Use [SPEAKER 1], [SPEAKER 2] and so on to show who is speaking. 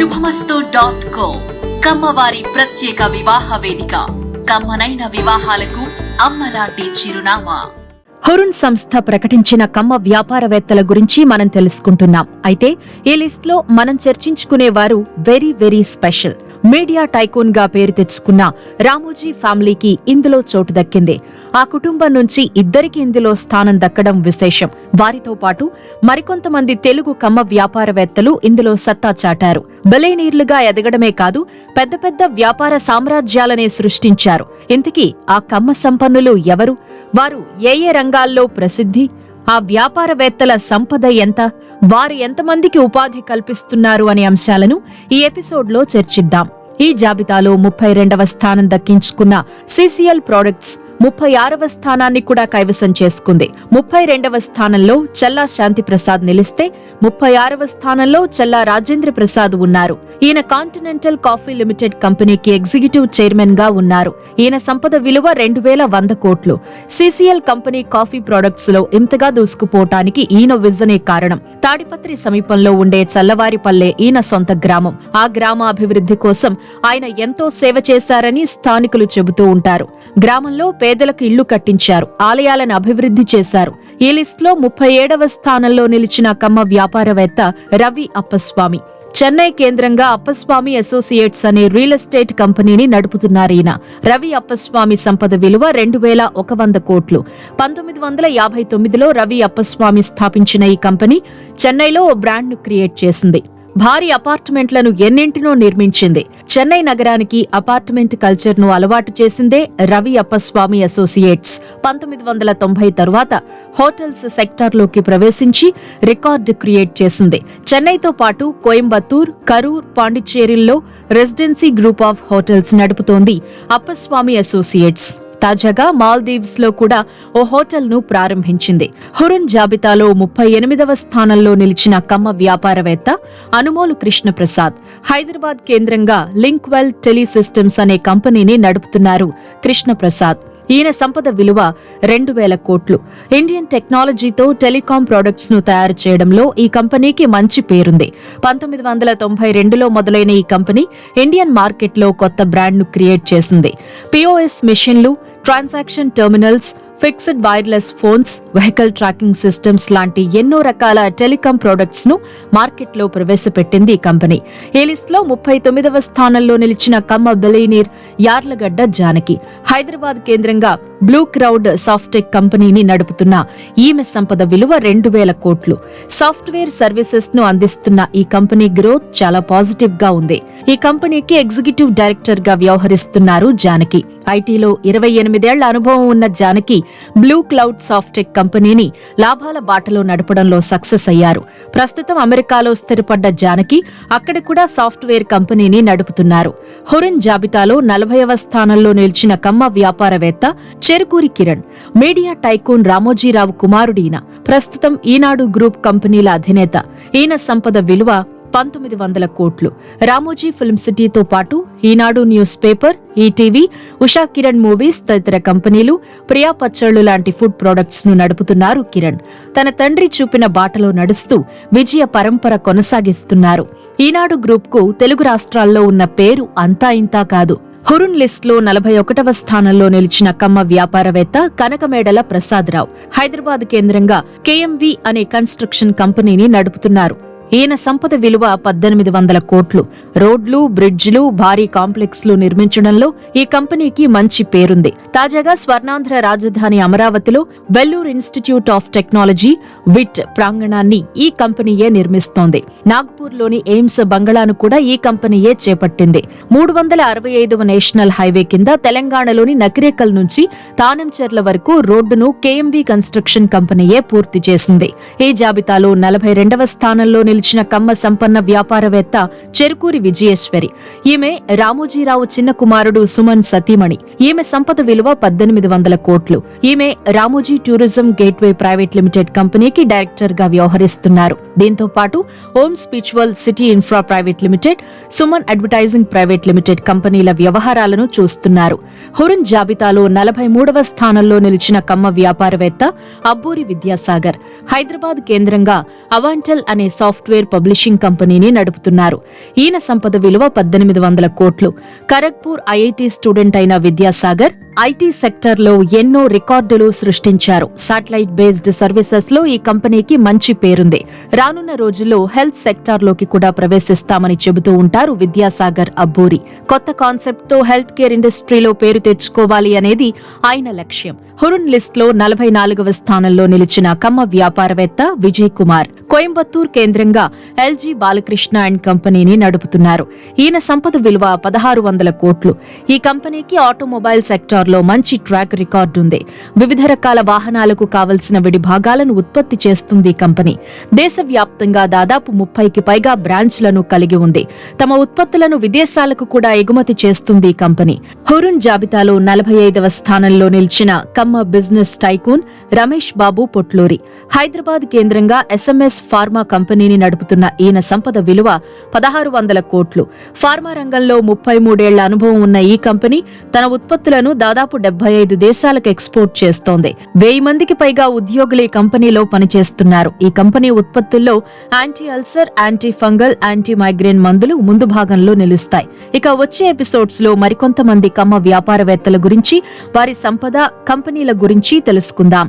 [SPEAKER 1] శుభమస్తు dot co కమ్మవారి ప్రత్యేక వివాహ వేదిక. కమ్మనైన వివాహాలకు అమ్మలాంటి చిరునామా.
[SPEAKER 2] హురున్ సంస్థ ప్రకటించిన కమ్మ వ్యాపారవేత్తల గురించి మనం తెలుసుకుంటున్నాం. అయితే ఈ లిస్ట్లో మనం చర్చించుకునే వారు వెరీ వెరీ స్పెషల్. మీడియా టైకూన్గా పేరు తెచ్చుకున్న రామోజీ ఫ్యామిలీకి ఇందులో చోటు దక్కింది. ఆ కుటుంబం నుంచి ఇద్దరికి ఇందులో స్థానం దక్కడం విశేషం. వారితో పాటు మరికొంతమంది తెలుగు కమ్మ వ్యాపారవేత్తలు ఇందులో సత్తా చాటారు. బలేనీర్లుగా ఎదగడమే కాదు పెద్ద పెద్ద వ్యాపార సామ్రాజ్యాలనే సృష్టించారు. ఇంతకీ ఆ కమ్మ సంపన్నులు ఎవరు? వారు ఏ ఏ రంగాల్లో ప్రసిద్ధి? ఆ వ్యాపారవేత్తల సంపద ఎంత? వారు ఎంతమందికి ఉపాధి కల్పిస్తున్నారు అనే అంశాలను ఈ ఎపిసోడ్లో చర్చిద్దాం. ఈ జాబితాలో ముప్పై రెండవ స్థానం దక్కించుకున్న సిసిఎల్ ప్రొడక్ట్స్ ముప్పై ఆరవ స్థానాన్ని కూడా కైవసం చేసుకుంది. ముప్పై రెండవ స్థానంలో చల్లా శాంతి ప్రసాద్ నిలిస్తే ముప్పై ఆరవ స్థానంలో చల్లా రాజేంద్ర ప్రసాద్ ఉన్నారు. ఈయన కాంటినెంటల్ కాఫీ లిమిటెడ్ కంపెనీకి ఎగ్జిక్యూటివ్ చైర్మన్గా ఉన్నారు. ఈయన సంపద విలువ రెండు వేల వంద కోట్లు. సిసిఎల్ కంపెనీ కాఫీ ప్రొడక్ట్స్లో ఇంతగా దూసుకుపోవటానికి ఈయన విజనే కారణం. తాడిపత్రి సమీపంలో ఉండే చల్లవారిపల్లె ఈయన సొంత గ్రామం. ఆ గ్రామ అభివృద్ధి కోసం ఆయన ఎంతో సేవ చేశారని స్థానికులు చెబుతూ ఉంటారు. గ్రామంలో పేదలకు ఇళ్ళు కట్టించారు. ఆలయాలను అభివృద్ధి చేశారు. ఈ లిస్టులో ముప్పై ఏడవ స్థానంలో నిలిచిన కమ్మ వ్యాపారవేత్త రవి అప్పస్వామి. చెన్నై కేంద్రంగా అప్పస్వామి అసోసియేట్స్ అనే రియల్ ఎస్టేట్ కంపెనీని నడుపుతున్నారు ఈయన. రవి అప్పస్వామి సంపద విలువ రెండు వేల ఒక వంద కోట్లు. పంతొమ్మిది వందల యాభై తొమ్మిదిలో రవి అప్పస్వామి స్థాపించిన ఈ కంపెనీ చెన్నైలో ఓ బ్రాండ్ను క్రియేట్ చేసింది. భారీ అపార్ట్మెంట్లను ఎన్నింటినో నిర్మించింది. చెన్నై నగరానికి అపార్ట్మెంట్ కల్చర్ను అలవాటు చేసిందే రవి అప్పస్వామి అసోసియేట్స్. పంతొమ్మిది వందల తొంభై తరువాత హోటల్స్ సెక్టార్లోకి ప్రవేశించి రికార్డు క్రియేట్ చేసింది. చెన్నైతో పాటు కోయంబత్తూర్ కరూర్ పాండిచ్చేరిల్లో రెసిడెన్సీ గ్రూప్ ఆఫ్ హోటల్స్ నడుపుతోంది అప్పస్వామి అసోసియేట్స్. తాజాగా మాల్దీవ్స్లో కూడా ఓ హోటల్ను ప్రారంభించింది. హురున్ జాబితాలో ముప్పై ఎనిమిదవ స్థానంలో నిలిచిన కమ్మ వ్యాపారవేత్త అనుమోలు కృష్ణప్రసాద్ హైదరాబాద్ కేంద్రంగా లింక్వెల్ టెలిసిస్టమ్స్ అనే కంపెనీని నడుపుతున్నారు కృష్ణప్రసాద్. ఈయన సంపద విలువ రెండు వేల కోట్లు. ఇండియన్ టెక్నాలజీతో టెలికాం ప్రొడక్ట్స్ను తయారు చేయడంలో ఈ కంపెనీకి మంచి పేరుంది. పంతొమ్మిది వందల తొంభై రెండులో మొదలైన ఈ కంపెనీ ఇండియన్ మార్కెట్లో కొత్త బ్రాండ్ను క్రియేట్ చేసింది. పిఓఎస్ మెషిన్లు transaction terminals fixed wireless phones vehicle tracking systems లాంటి ఎన్నో రకాల టెలికాం ప్రొడక్ట్స్ను మార్కెట్లో ప్రవేశపెట్టింది ఈ కంపెనీ. ఈ లిస్ట్లో ముప్పై తొమ్మిదవ స్థానంలో నిలిచిన కమ్మ బిలీనీర్ యార్లగడ్డ జానకి. హైదరాబాద్ కేంద్రంగా బ్లూ క్రౌడ్ సాఫ్టెక్ కంపెనీని నడుపుతున్న ఈమె సంపద విలువ రెండు వేల కోట్లు. సాఫ్ట్వేర్ సర్వీసెస్ను అందిస్తున్న ఈ కంపెనీ గ్రోత్ చాలా పాజిటివ్గా ఉంది. ఈ కంపెనీకి ఎగ్జిక్యూటివ్ డైరెక్టర్గా వ్యవహరిస్తున్నారు జానకి. ఐటీలో ఇరవై ఎనిమిదేళ్ళ అనుభవం ఉన్న జానకి బ్లూ క్లౌడ్ సాఫ్టెక్ కంపెనీని లాభాల బాటలో నడపడంలో సక్సెస్ అయ్యారు. ప్రస్తుతం అమెరికాలో స్థిరపడ్డ జానకి అక్కడ కూడా సాఫ్ట్వేర్ కంపెనీని నడుపుతున్నారు. హురిన్ జాబితాలో నలభైవ స్థానంలో నిలిచిన కమ్మ వ్యాపారవేత్త చెరుకూరి కిరణ్ మీడియా టైకూన్ రామోజీరావు కుమారుడీన ప్రస్తుతం ఈనాడు గ్రూప్ కంపెనీల అధినేత. ఈయన సంపద విలువ పంతొమ్మిది వందల కోట్లు. రామోజీ ఫిల్మ్ సిటీతో పాటు Eenadu newspaper ETV Usha Kiran movies తదితర కంపెనీలు ప్రియా పచ్చళ్ళు లాంటి ఫుడ్ ప్రొడక్ట్స్ను నడుపుతున్నారు కిరణ్. తన తండ్రి చూపిన బాటలో నడుస్తూ విజయ పరంపర కొనసాగిస్తున్నారు. ఈనాడు గ్రూప్కు తెలుగు రాష్ట్రాల్లో ఉన్న పేరు అంతా ఇంతా కాదు. హురున్ లిస్ట్లో నలభై ఒకటవ స్థానంలో నిలిచిన కమ్మ వ్యాపారవేత్త కనకమేడల ప్రసాదరావు. హైదరాబాద్ కేంద్రంగా కేఎంవి అనే కన్స్ట్రక్షన్ కంపెనీని నడుపుతున్నారు. ఈయన సంపద విలువ పద్దెనిమిది వందల కోట్లు. రోడ్లు బ్రిడ్జ్లు భారీ కాంప్లెక్స్లు నిర్మించడంలో ఈ కంపెనీకి మంచి పేరుంది. తాజాగా స్వర్ణాంధ్ర రాజధాని అమరావతిలో Vellore Institute of Technology VIT ప్రాంగణాన్ని ఈ కంపెనీయే నిర్మిస్తోంది. నాగ్పూర్లోని ఎయిమ్స్ బంగళాను కూడా ఈ కంపెనీయే చేపట్టింది. మూడు వందల అరవై ఐదవ నేషనల్ హైవే కింద తెలంగాణలోని నకిరేకల్ నుంచి తానంచెర్ల వరకు రోడ్డును కేఎంవి కన్స్ట్రక్షన్ కంపెనీయే పూర్తి చేసింది. ఈ జాబితాలో నలభై రెండవ స్థానంలో నిలిచిన కమ్మ సంపన్న వ్యాపారవేత్త చెరుకూరి విజయేశ్వరి. ఈమె రామోజీరావు చిన్న కుమారుడు సుమన్ సతీమణి. ఈమె సంపద విలువ పద్దెనిమిది వందల కోట్లు. ఈమె Ramoji Tourism Gateway Private Limited కంపెనీకి డైరెక్టర్గా వ్యవహరిస్తున్నారు. దీంతో పాటు Home Spiritual City Infra Private Limited Suman Advertising Private Limited కంపెనీల వ్యవహారాలను చూస్తున్నారు. హురన్ జాబితాలో నలభై మూడవ స్థానంలో నిలిచిన కమ్మ వ్యాపారవేత్త అబ్బూరి విద్యాసాగర్. హైదరాబాద్ కేంద్రంగా అవాంటల్ అనే సాఫ్ట్వేర్ పబ్లిషింగ్ కంపెనీని నడుపుతున్నారు. ఈయన సంపద విలువ పద్దెనిమిది వందల కోట్లు. ఖరగ్పూర్ ఐఐటి స్టూడెంట్ అయిన విద్యాసాగర్ ఐటీ సెక్టర్లో ఎన్నో రికార్డులు సృష్టించారు. సాటిలైట్ బేస్డ్ సర్వీసెస్లో ఈ కంపెనీకి మంచి పేరుంది. రానున్న రోజుల్లో హెల్త్ సెక్టార్లోకి కూడా ప్రవేశిస్తామని చెబుతూ ఉంటారు విద్యాసాగర్ అబ్బూరి. కొత్త కాన్సెప్ట్తో హెల్త్ కేర్ ఇండస్ట్రీలో పేరు తెచ్చుకోవాలి అనేది ఆయన లక్ష్యం. హురున్ లిస్ట్లో నలభై నాలుగవ స్థానంలో నిలిచిన కమ్మ వ్యాపారవేత్త విజయ్ కుమార్ కోయంబత్తూర్ కేంద్రంగా ఎల్జీ బాలకృష్ణ అండ్ కంపెనీని నడుపుతున్నారు. ఈయన సంపద విలువ పదహారు వందల కోట్లు. ఈ కంపెనీకి ఆటోమొబైల్ సెక్టార్ సెక్టార్లో మంచి ట్రాక్ రికార్డు ఉంది. వివిధ రకాల వాహనాలకు కావలసిన విడి భాగాలను ఉత్పత్తి చేస్తుంది కంపెనీ. దేశవ్యాప్తంగా దాదాపు ముప్పైకి పైగా బ్రాంచ్లను కలిగి ఉంది. తమ ఉత్పత్తులను విదేశాలకు కూడా ఎగుమతి చేస్తుంది కంపెనీ. హురున్ జాబితాలో నలభై ఐదవ స్థానంలో నిలిచిన కమ్మ బిజినెస్ టైకూన్ రమేష్ బాబు పొట్లూరి. హైదరాబాద్ కేంద్రంగా ఎస్ఎంఎస్ ఫార్మా కంపెనీని నడుపుతున్న ఈయన సంపద విలువ పదహారు వందల కోట్లు. ఫార్మా రంగంలో ముప్పై మూడేళ్ళ అనుభవం ఉన్న ఈ కంపెనీ తన ఉత్పత్తులను దాదాపు డెబ్బై ఐదు దేశాలకు ఎక్స్పోర్ట్ చేస్తోంది. వెయ్యి మందికి పైగా ఉద్యోగులు ఈ కంపెనీలో పనిచేస్తున్నారు. ఈ కంపెనీ ఉత్పత్తుల్లో anti ulcer anti fungal anti migraine మందులు ముందు భాగంలో నిలుస్తాయి. ఇక వచ్చే ఎపిసోడ్స్లో మరికొంతమంది కమ్మ వ్యాపారవేత్తల గురించి వారి సంపద కంపెనీల గురించి తెలుసుకుందాం.